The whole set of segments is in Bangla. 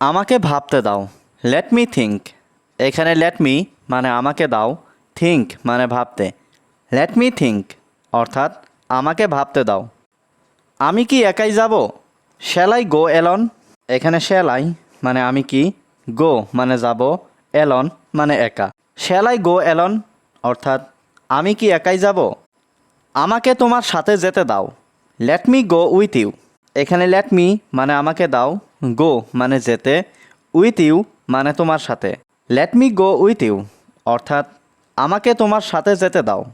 আমাকে ভাবতে দাও। লেট মি থিঙ্ক এখানে লেট মি মানে আমাকে দাও। থিঙ্ক মানে ভাবতে। লেট মি থিঙ্ক অর্থাৎ আমাকে ভাবতে দাও। আমি কি একাই যাব? শ্যালাই গো এলন এখানে শ্যালাই মানে আমি কি? গো মানে যাব। এলন মানে একা। শ্যালাই গো এলন অর্থাৎ আমি কি একাই যাব? আমাকে তোমার সাথে যেতে দাও। Let me go with you এখানে লেট মি মানে আমাকে দাও। গো মানে যেতে উইথ ইউ মানে তোমার সাথে। Let me go with you অর্থাৎ আমাকে তোমার সাথে যেতে দাও।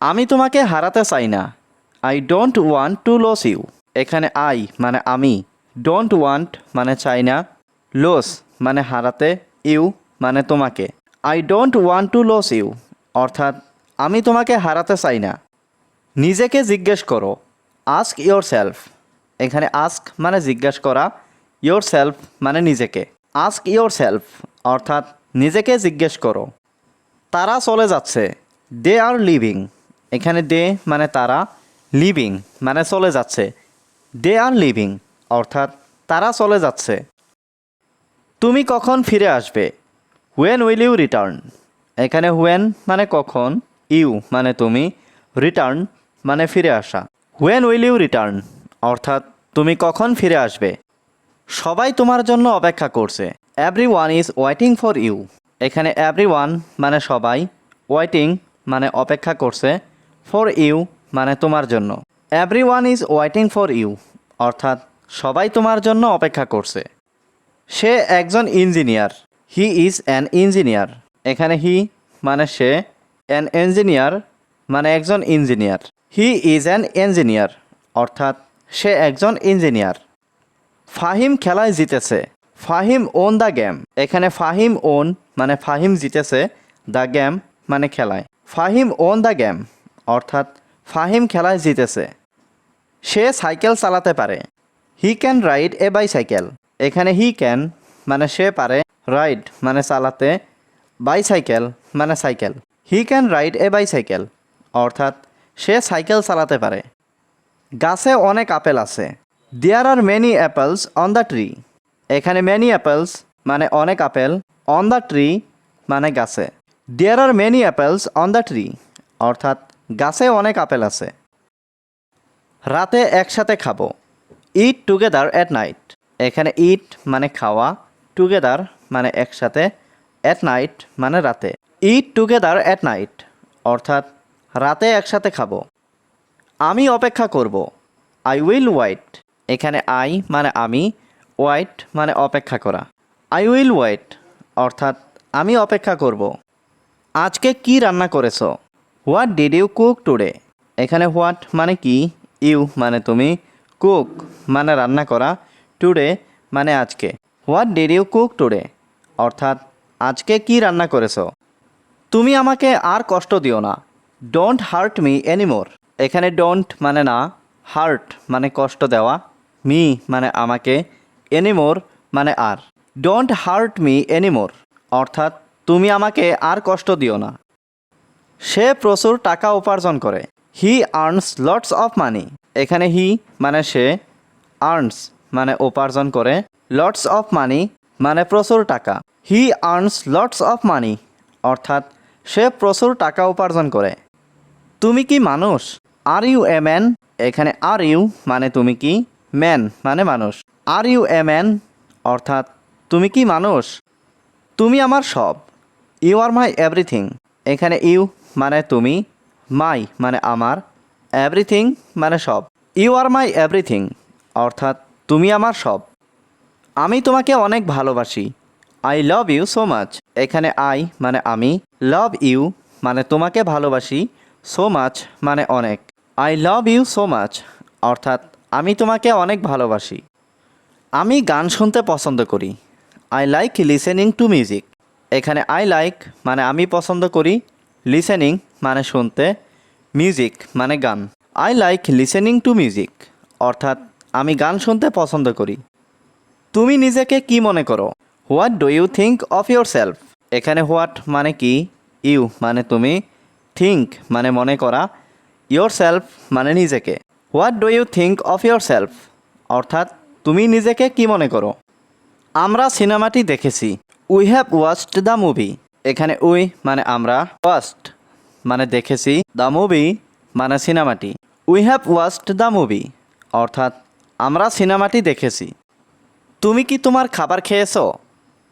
আমি তোমাকে হারাতে চাই না। I don't want to lose you এখানে আই মানে আমি। ডোন্ট ওয়ান্ট মানে চাই না। লস মানে হারাতে। ইউ মানে তোমাকে। I don't want to lose you অর্থাৎ আমি তোমাকে হারাতে চাই না। নিজেকে জিজ্ঞেস করো। আস্ক ইয়োর সেলফ এখানে আস্ক মানে জিজ্ঞেস করা। ইয়োর সেলফ মানে নিজেকে। আস্ক ইয়োর সেলফ অর্থাৎ নিজেকে জিজ্ঞেস করো। তারা চলে যাচ্ছে। দে আর লিভিং এখানে দে মানে তারা লিভিং মানে চলে যাচ্ছে। দে আর লিভিং অর্থাৎ তারা চলে যাচ্ছে। তুমি কখন ফিরে আসবে? হোয়েন উইল ইউ রিটার্ন এখানে হোয়েন মানে কখন? ইউ মানে তুমি। রিটার্ন মানে ফিরে আসা। হোয়েন উইল ইউ রিটার্ন অর্থাৎ তুমি কখন ফিরে আসবে? সবাই তোমার জন্য অপেক্ষা করছে। Everyone is waiting for you এখানে এভরি ওয়ান মানে সবাই ওয়েটিং মানে অপেক্ষা করছে ফর ইউ মানে তোমার জন্য। Everyone is waiting for you অর্থাৎ সবাই তোমার জন্য অপেক্ষা করছে। সে একজন engineer he is an engineer এখানে হি মানে সে অ্যান ইঞ্জিনিয়ার মানে একজন engineer he is an engineer অর্থাৎ সে একজন ইঞ্জিনিয়ার ফাহিম খেলায় জিতেছে। Fahim won the game. এখানে ফাহিম ওন মানে ফাহিম জিতেছে দ্য গেম মানে খেলায়। ফাহিম ওন দ্য গেম, অর্থাৎ ফাহিম খেলায় জিতেছে। সে সাইকেল চালাতে পারে। He can ride a bicycle. এখানে হি ক্যান মানে সে পারে রাইড মানে চালাতে, বাইসাইকেল মানে cycle. He can ride a bicycle, অর্থাৎ সে সাইকেল চালাতে পারে। গাছে অনেক আপেল আছে। There are many apples on the tree এখানে মেনি অ্যাপেলস মানে অনেক আপেল অন দ্য ট্রি মানে গাছে। There are many apples on the tree অর্থাৎ গাছে অনেক আপেল আছে। রাতে একসাথে খাব। ইট টুগেদার অ্যাট নাইট এখানে ইট মানে খাওয়া টুগেদার মানে একসাথে অ্যাট নাইট মানে রাতে। ইট টুগেদার অ্যাট নাইট অর্থাৎ রাতে একসাথে খাব। আমি অপেক্ষা করব। আই উইল ওয়াইট এখানে আই মানে আমি ওয়াইট মানে অপেক্ষা করা। আই উইল ওয়াইট অর্থাৎ আমি অপেক্ষা করব। আজকে কি রান্না করেছ? What did you cook today এখানে হোয়াট মানে কি ইউ মানে তুমি কুক মানে রান্না করা টুডে মানে আজকে। What did you cook today অর্থাৎ আজকে কি রান্না করেছ? তুমি আমাকে আর কষ্ট দিও না। ডোন্ট হার্ট মি এনিমোর এখানে ডোন্ট মানে না হার্ট মানে কষ্ট দেওয়া। মি মানে আমাকে এনিমোর মানে আর। ডোন্ট হার্ট মি এনিমোর অর্থাৎ তুমি আমাকে আর কষ্ট দিও না। সে প্রচুর টাকা উপার্জন করে। He earns lots of money এখানে হি মানে সে আর্নস মানে উপার্জন করে। লটস অফ মানি মানে প্রচুর টাকা। He earns lots of money অর্থাৎ সে প্রচুর টাকা উপার্জন করে। তুমি কি মানুষ? আর ইউ এ ম্যান এখানে আর ইউ মানে তুমি কি? ম্যান মানে মানুষ। আর ইউ এ ম্যান অর্থাৎ, তুমি কি মানুষ? তুমি আমার সব। ইউ আর মাই এভরিথিং এখানে ইউ মানে তুমি মাই মানে আমার এভরিথিং মানে সব। ইউ আর মাই এভরিথিং অর্থাৎ, তুমি আমার সব। আমি তোমাকে অনেক ভালোবাসি। I love you so much এখানে আই মানে আমি লাভ ইউ মানে তোমাকে ভালোবাসি সো মাচ মানে অনেক। I love you so much অর্থাৎ আমি তোমাকে অনেক ভালোবাসি। আমি গান শুনতে পছন্দ করি। I like listening to music এখানে আই লাইক মানে আমি পছন্দ করি। লিসেনিং মানে শুনতে। মিউজিক মানে গান। I like listening to music অর্থাৎ আমি গান শুনতে পছন্দ করি। তুমি নিজেকে কি মনে করো? What do you think of yourself এখানে হোয়াট মানে কি? ইউ মানে তুমি। থিঙ্ক মানে মনে করা। ইয়োর সেলফ মানে নিজেকে। What do you think of yourself অর্থাৎ, তুমি নিজেকে কি মনে করো? আমরা সিনেমাটি দেখেছি। We have watched the movie এখানে উই মানে আমরা ওয়াচড মানে দেখেছি দ্য মুভি মানে সিনেমাটি। We have watched the movie অর্থাৎ, আমরা সিনেমাটি দেখেছি। তুমি কি তোমার খাবার খেয়েছো?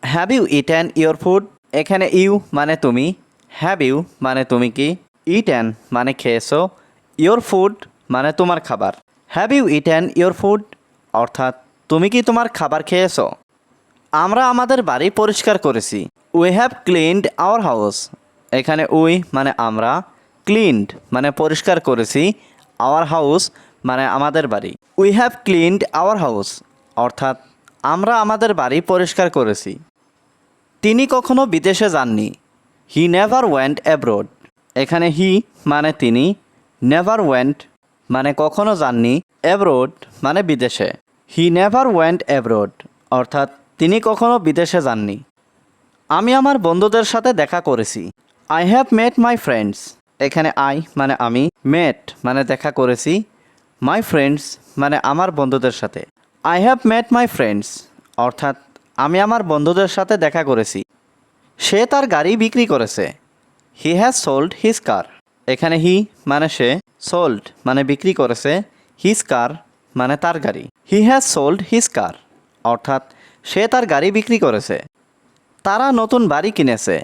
Have you eaten your food এখানে ইউ মানে তুমি। হ্যাভ ইউ মানে তুমি কি? ইটেন মানে খেয়েছো। ইয়োর ফুড মানে তোমার খাবার। Have you eaten your food অর্থাৎ, তুমি কি তোমার খাবার খেয়েছো? আমরা আমাদের বাড়ি পরিষ্কার করেছি। We have cleaned our house এখানে উই মানে আমরা ক্লিনড মানে পরিষ্কার করেছি। আওয়ার হাউস মানে আমাদের বাড়ি। We have cleaned our house অর্থাৎ, আমরা আমাদের বাড়ি পরিষ্কার করেছি। তিনি কখনো বিদেশে যাননি। হি নেভার ওয়েন্ট অ্যাব্রোড এখানে হি মানে তিনি নেভার ওয়েন্ট মানে কখনো যাননি অ্যাব্রোড মানে বিদেশে। হি নেভার ওয়েন্ট অ্যাব্রোড অর্থাৎ তিনি কখনো বিদেশে যাননি। আমি আমার বন্ধুদের সাথে দেখা করেছি। I have met my friends এখানে আই মানে আমি মেট মানে দেখা করেছি। মাই ফ্রেন্ডস মানে আমার বন্ধুদের সাথে। I have met my friends অর্থাৎ আমি আমার বন্ধুদের সাথে দেখা করেছি। সে তার গাড়ি বিক্রি করেছে। He has sold his car এখানে হি মানে সে সোল্ড মানে বিক্রি করেছে হিজ কার মানে তার গাড়ি। He has sold his car অর্থাৎ সে তার গাড়ি বিক্রি করেছে। তারা নতুন বাড়ি কিনেছে।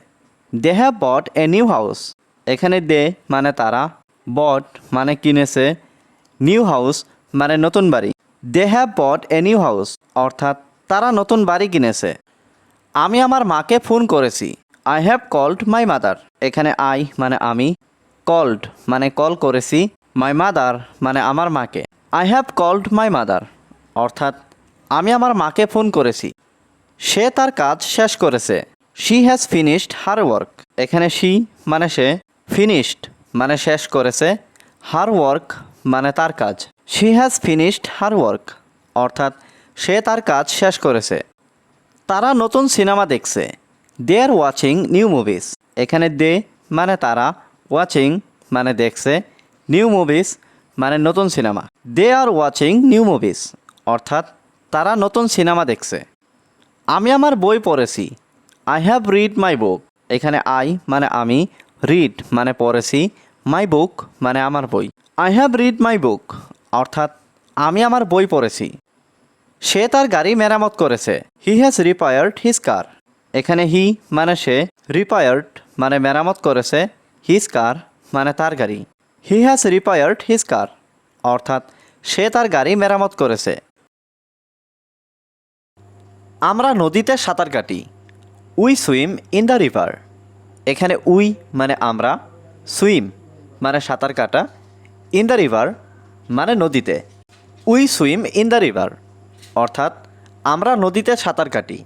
They have bought a new house এখানে দে মানে তারা বট মানে কিনেছে নিউ হাউস মানে নতুন বাড়ি। They have bought a new house অর্থাৎ তারা নতুন বাড়ি কিনেছে। আমি আমার মাকে ফোন করেছি। I have called my mother এখানে আই মানে আমি কল্ড মানে কল করেছি মাই মাদার মানে আমার মাকে। I have called my mother অর্থাৎ আমি আমার মাকে ফোন করেছি। সে তার কাজ শেষ করেছে। She has finished her work এখানে শি মানে সে ফিনিশড মানে শেষ করেছে। হার ওয়ার্ক মানে তার কাজ। She has finished her work অর্থাৎ সে তার কাজ শেষ করেছে। তারা নতুন সিনেমা দেখছে। They are watching new movies এখানে দে মানে তারা ওয়াচিং মানে দেখছে নিউ মুভিস মানে নতুন cinema they are watching new movies অর্থাৎ তারা নতুন সিনেমা দেখছে। আমি আমার বই পড়েছি। I have read my book এখানে আই মানে আমি রিড মানে পড়েছি মাই বুক মানে আমার বই। I have read my book অর্থাৎ আমি আমার বই পড়েছি। সে তার গাড়ি মেরামত করেছে। হি হ্যাজ রিপায়ার্ড হিজ কার এখানে হি মানে সে রিপায়ার্ড মানে মেরামত করেছে হিজ কার মানে তার গাড়ি। হি হ্যাজ রিপায়ার্ড হিজ কার অর্থাৎ সে তার গাড়ি মেরামত করেছে। আমরা নদীতে সাঁতার কাটি। We swim in the river এখানে উই মানে আমরা সুইম মানে সাঁতার কাটা। ইন দ্য রিভার মানে নদীতে। We swim in the river অর্থাৎ আমরা নদীতে সাঁতার কাটি।